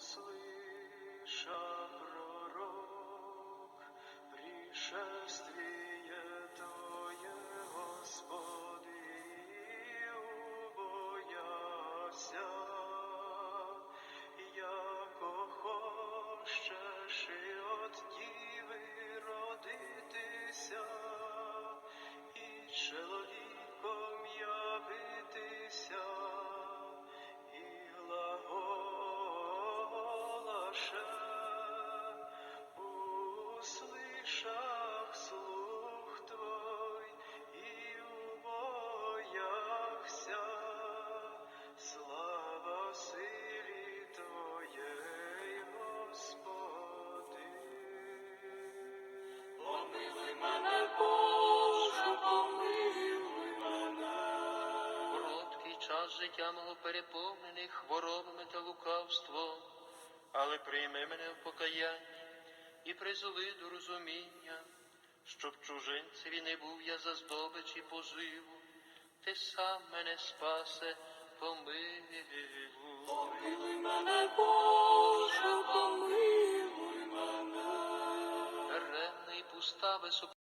услыша пророк пришествие. Життя мого переповнений хворобами та лукавством, але прийми мене в покаяння і призови до розуміння, щоб чужинцеві не був я за здобич і поживу, ти сам мене спасе, помилуй. Помилуй мене, Боже, помилуй мене. Ревна пуста висока